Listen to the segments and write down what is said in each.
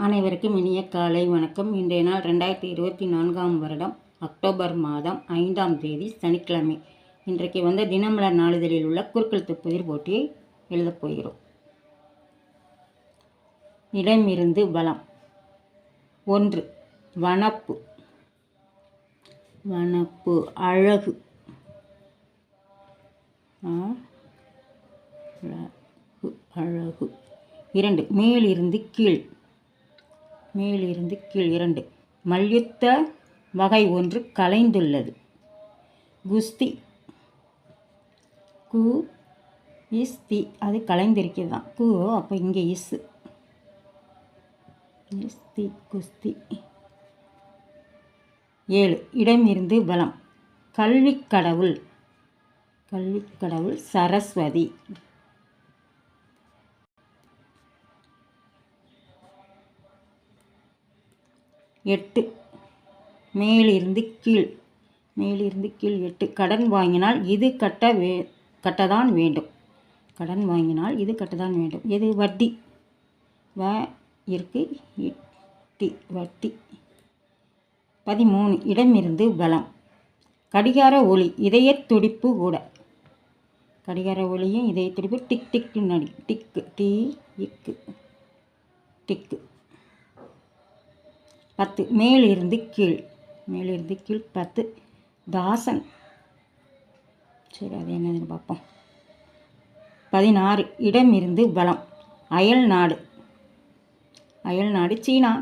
அனைவருக்கும் இனிய காலை வணக்கம். இன்றைய நாள் ரெண்டாயிரத்தி இருபத்தி நான்காம் வருடம் அக்டோபர் மாதம் ஐந்தாம் தேதி சனிக்கிழமை. இன்றைக்கு வந்த தினமலர் நாளிதழில் உள்ள குறுக்கெழுத்து புதிர் போட்டியை எழுதப் போகிறோம். இடமிருந்து வளம். ஒன்று வனப்பு. வனப்பு அழகு. அழகு அழகு. இரண்டு மேலிருந்து கீழ். மேலிருந்து கீழ் இரண்டு. மல்யுத்த வகை ஒன்று கலைந்துள்ளது. குஸ்தி. கு இஸ்தி அது கலைந்திருக்கிறது தான் கு அப்போ இங்கே இஸ். இஸ்தி குஸ்தி. ஏழு. இடமிருந்து பலம். கல்விக்கடவுள். கடவுள் சரஸ்வதி. எட்டு. மேலிருந்து கீழ். மேலிருந்து கீழ் எட்டு. கடன் வாங்கினால் இது கட்ட வே கட்டதான் வேண்டும். கடன் வாங்கினால் இது கட்டதான் வேண்டும். எது? வட்டி. வ இருக்கு இட்டி வட்டி. பதிமூணு. இடமிருந்து பலம். கடிகார ஒளி. இதய துடிப்பு கூட. கடிகார ஒளியும் இதய துடிப்பு. டிக் டிக்கு நடி. டிக்கு. டீ இக்கு. டிக்கு. பத்து. மேலிருந்து கீழ். மேலிருந்து கீழ் பத்து. தாசன். சரி அது என்னதுன்னு பார்ப்போம். பதினாறு. இடம் இருந்து பலம் அயல் நாடு. அயல் நாடு சீனா.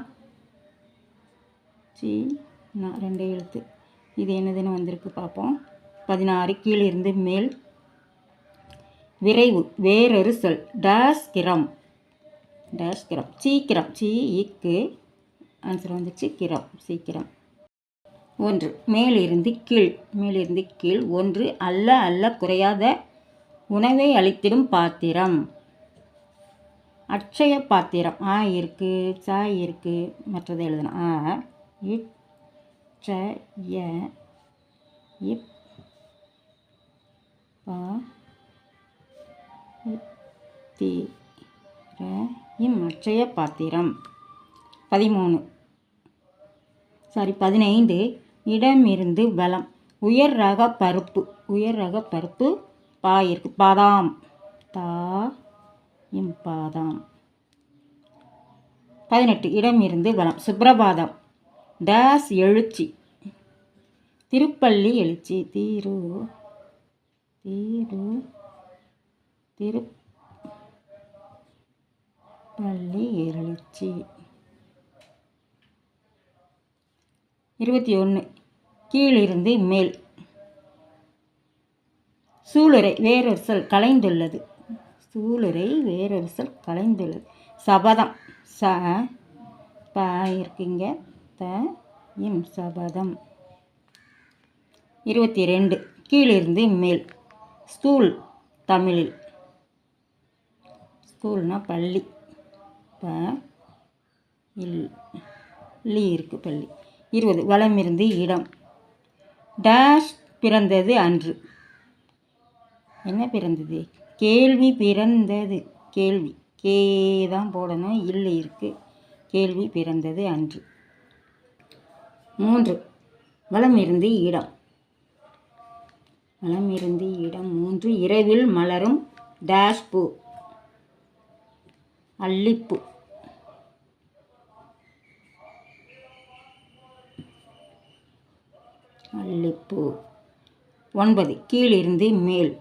சீனா ரெண்டு எழுத்து. இது என்னதுன்னு வந்திருக்கு பார்ப்போம். பதினாறு. கீழிருந்து மேல். விரைவு. வேறொரு சொல். டேஸ் கிரம் கிரம் சீக்கிரம். சீ இக்கு. ஆன்சர் வந்துச்சு. கிரம் சீக்கிரம். ஒன்று. மேலிருந்து கீழ். மேலிருந்து கீழ். ஒன்று. அல்ல அல்ல குறையாத உணவை அளித்திடும் பாத்திரம். அட்சய பாத்திரம். ஆ இருக்கு. ச இருக்கு. மற்றதை எழுதணும். ஆ இட் ச ய இப் பா தி இம் அட்சய பாத்திரம். பதிமூணு. சாரி பதினைந்து. இடமிருந்து பலம் உயர் ரக பருப்பு. உயர் ரக பருப்பு பா இருக்கு பாதாம். தா இம் பாதாம். பதினெட்டு. இடமிருந்து பலம் சுப்ரபாதம். டேஸ் எழுச்சி. திருப்பள்ளி எழுச்சி. தீரு தீரு திருப்பள்ளி எழுச்சி. இருபத்தி ஒன்று கீழிருந்து மேல். சூளுரை வேறொரு கலைந்துள்ளது. சூளுரை வேறொரு கலைந்துள்ளது. சபதம். ச ப இருக்குங்க. த இம் சபதம். இருபத்தி ரெண்டு. கீழிருந்து மேல். ஸ்கூல் தமிழில். ஸ்கூல்னா பள்ளி. ப இல் லி இருக்குது பள்ளி. இருபது. வளமிருந்து இடம். டேஷ் பிறந்தது அன்று. என்ன பிறந்தது? கேள்வி பிறந்தது. கேள்வி. கே தான் போடணும். இல்லை இருக்குது கேள்வி பிறந்தது அன்று. மூன்று. வளமிருந்து இடம். வளமிருந்து இடம். மூன்று. இரவில் மலரும் டேஷ் பூ. அல்லிப்பூ. அல்லிப்பூ ஒன்பது. கீழிருந்து மேல்.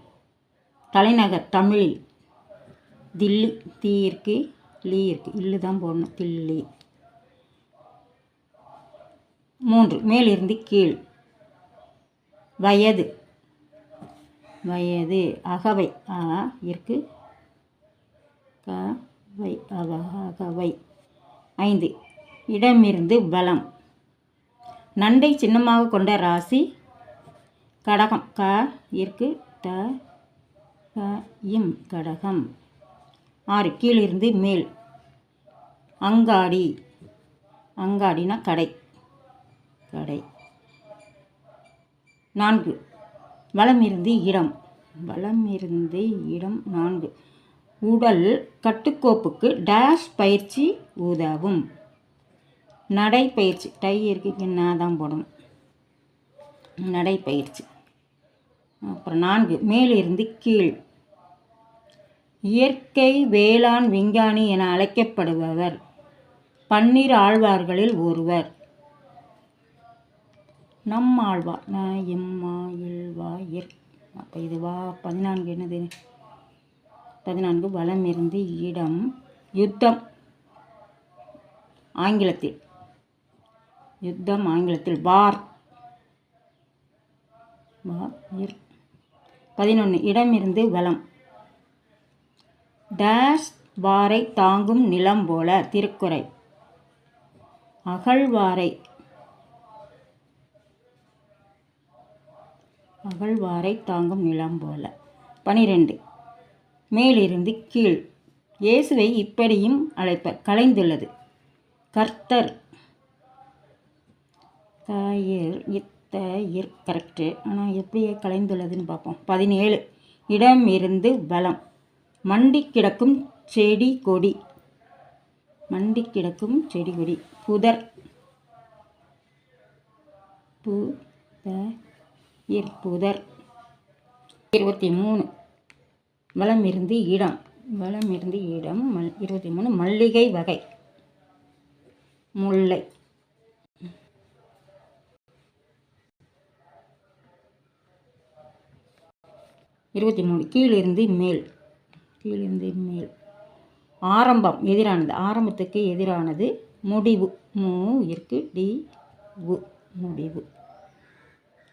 தலைநகர் தமிழில் தில்லி. தீ இருக்கு லீ இருக்கு. இல்லு தான் போடணும். தில்லி. மூன்று. மேலிருந்து கீழ். வயது. வயது. அகவை. ஆ இருக்கு. கவை அவ அகவை. ஐந்து. இடமிருந்து பலம் நண்டை சின்னமாக கொண்ட ராசி. கடகம். க இருக்கு ட க இம் கடகம். ஆறு. கீழிருந்து மேல். அங்காடி. அங்காடினா கடை. கடை. நான்கு. வளமிருந்து இடம். வளமிருந்து இடம். நான்கு. உடல் கட்டுக்கோப்புக்கு டேஷ் பயிற்சி உதவும். நடைப்பயிற்சி. டை இருக்கு நான் தான் போடணும். நடைப்பயிற்சி. அப்புறம் நான்கு மேலிருந்து கீழ். இயற்கை வேளாண் விஞ்ஞானி என அழைக்கப்படுபவர். பன்னீர் ஆழ்வார்களில் ஒருவர். நம் ஆழ்வார் ந எம்மா இல்வா இயற் அப்போ இதுவா பதினான்கு என்னது? பதினான்கு வளமிருந்து இருந்து இடம் யுத்தம். ஆங்கிலத்தில். யுத்தம் ஆங்கிலத்தில் வார். வார் பதினொன்று இடமிருந்து வளம் டேஷ் வாரை தாங்கும் நிலம் போல திருக்குறை. அகழ்வாரை. அகழ்வாரை தாங்கும் நிலம் போல. பனிரெண்டு மேலிருந்து கீழ். இயேசுவை இப்படியும் அழைப்பர் கலைந்துள்ளது கர்த்தர் தாயிர் இத்த கரெக்டு ஆனால் எப்படி கலைந்துள்ளதுன்னு பார்ப்போம். பதினேழு. இடம் இருந்து பலம் மண்டி கிடக்கும் செடி கொடி. மண்டி கிடக்கும் செடி கொடி. புதர். பு புதர். இருபத்தி மூணு வளம் இருந்து இடம். வளம் இருந்து இடம். மல் இருபத்தி மூணு மல்லிகை வகை. முல்லை. இருபத்தி மூணு. கீழிருந்து மேல். கீழிருந்து மேல். ஆரம்பம். எதிரானது. ஆரம்பத்துக்கு எதிரானது. முடிவு. மூ இருக்கு. டி உ. முடிவு.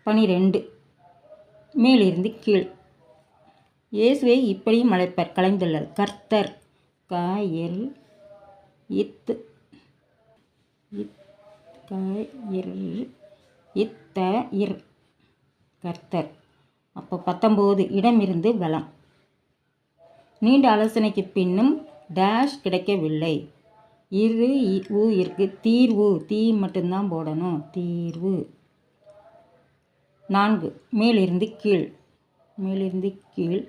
பனிரெண்டு. மேலிருந்து கீழ். இயேசுவை இப்படியும் அழைப்பர். கலைந்துள்ளது கர்த்தர். க எல் இத். இத். க இர் இத்த இர். கர்த்தர். அப்போ பத்தொம்போது இடமிருந்து வலம். நீண்ட ஆலோசனைக்கு பின்னும் டேஷ் கிடைக்கவில்லை. இரு ஊ இருக்கு. தீர்வு. தீ மட்டும்தான் போடணும். தீர்வு. நான்கு. மேலிருந்து கீழ். மேலிருந்து கீழ்.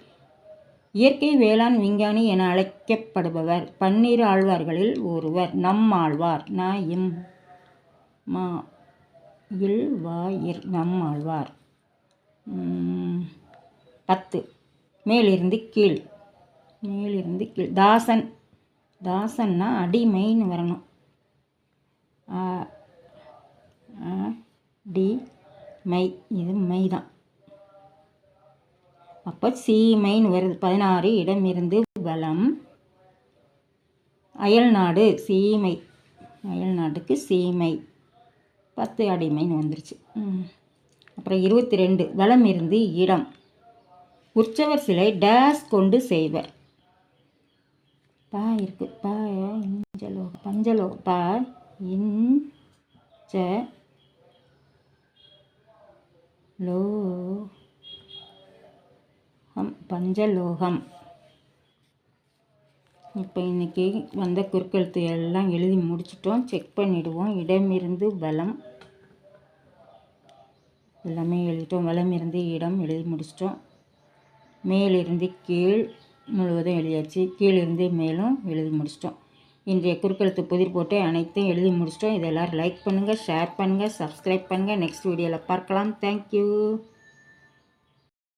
இயற்கை வேளாண் விஞ்ஞானி என அழைக்கப்படுபவர். பன்னிரு ஆழ்வார்களில் ஒருவர். நம் ஆழ்வார். ந இம் மா இல் வா இர். நம் ஆழ்வார். பத்து. மேலிருந்து கீழ். மேலிருந்து கீழ். தாசன். தாசன்னா அடிமைன்னு வரணும். D my. இது மை தான். அப்போ சீமைன்னு வருது. பதினாறு இடம் இருந்து அயல்நாடு சீமை அயல்நாட்டுக்கு சீமை பத்து அடிமைன்னு வந்துருச்சு. அப்புறம் இருபத்தி ரெண்டு வளம் இருந்து இடம். உற்சவர் சிலை டேஸ் கொண்டு செய்வர். பா இருக்கு. பா இஞ்சலோ பஞ்சலோ பா இன் ச லோ ஹம் பஞ்சலோகம். இப்போ இன்னைக்கு வந்த குறுக்கெழுத்து எல்லாம் எழுதி முடிச்சிட்டோம். செக் பண்ணிடுவோம். இடமிருந்து பலம் எல்லாமே எழுதிட்டோம். வலமிருந்து இடம் எழுதி முடிச்சிட்டோம். மேலிருந்து கீழ் முழுவதும் எழுதியாச்சு. கீழிருந்து மேலும் எழுதி முடிச்சிட்டோம். இன்றைய குறுக்கெழுத்து புதிர் போட்டு அனைத்தையும் எழுதி முடிச்சிட்டோம். இதை எல்லோரும் லைக் பண்ணுங்கள் ஷேர் பண்ணுங்கள் சப்ஸ்கிரைப் பண்ணுங்கள் நெக்ஸ்ட் வீடியோவில் பார்க்கலாம். தேங்க்யூ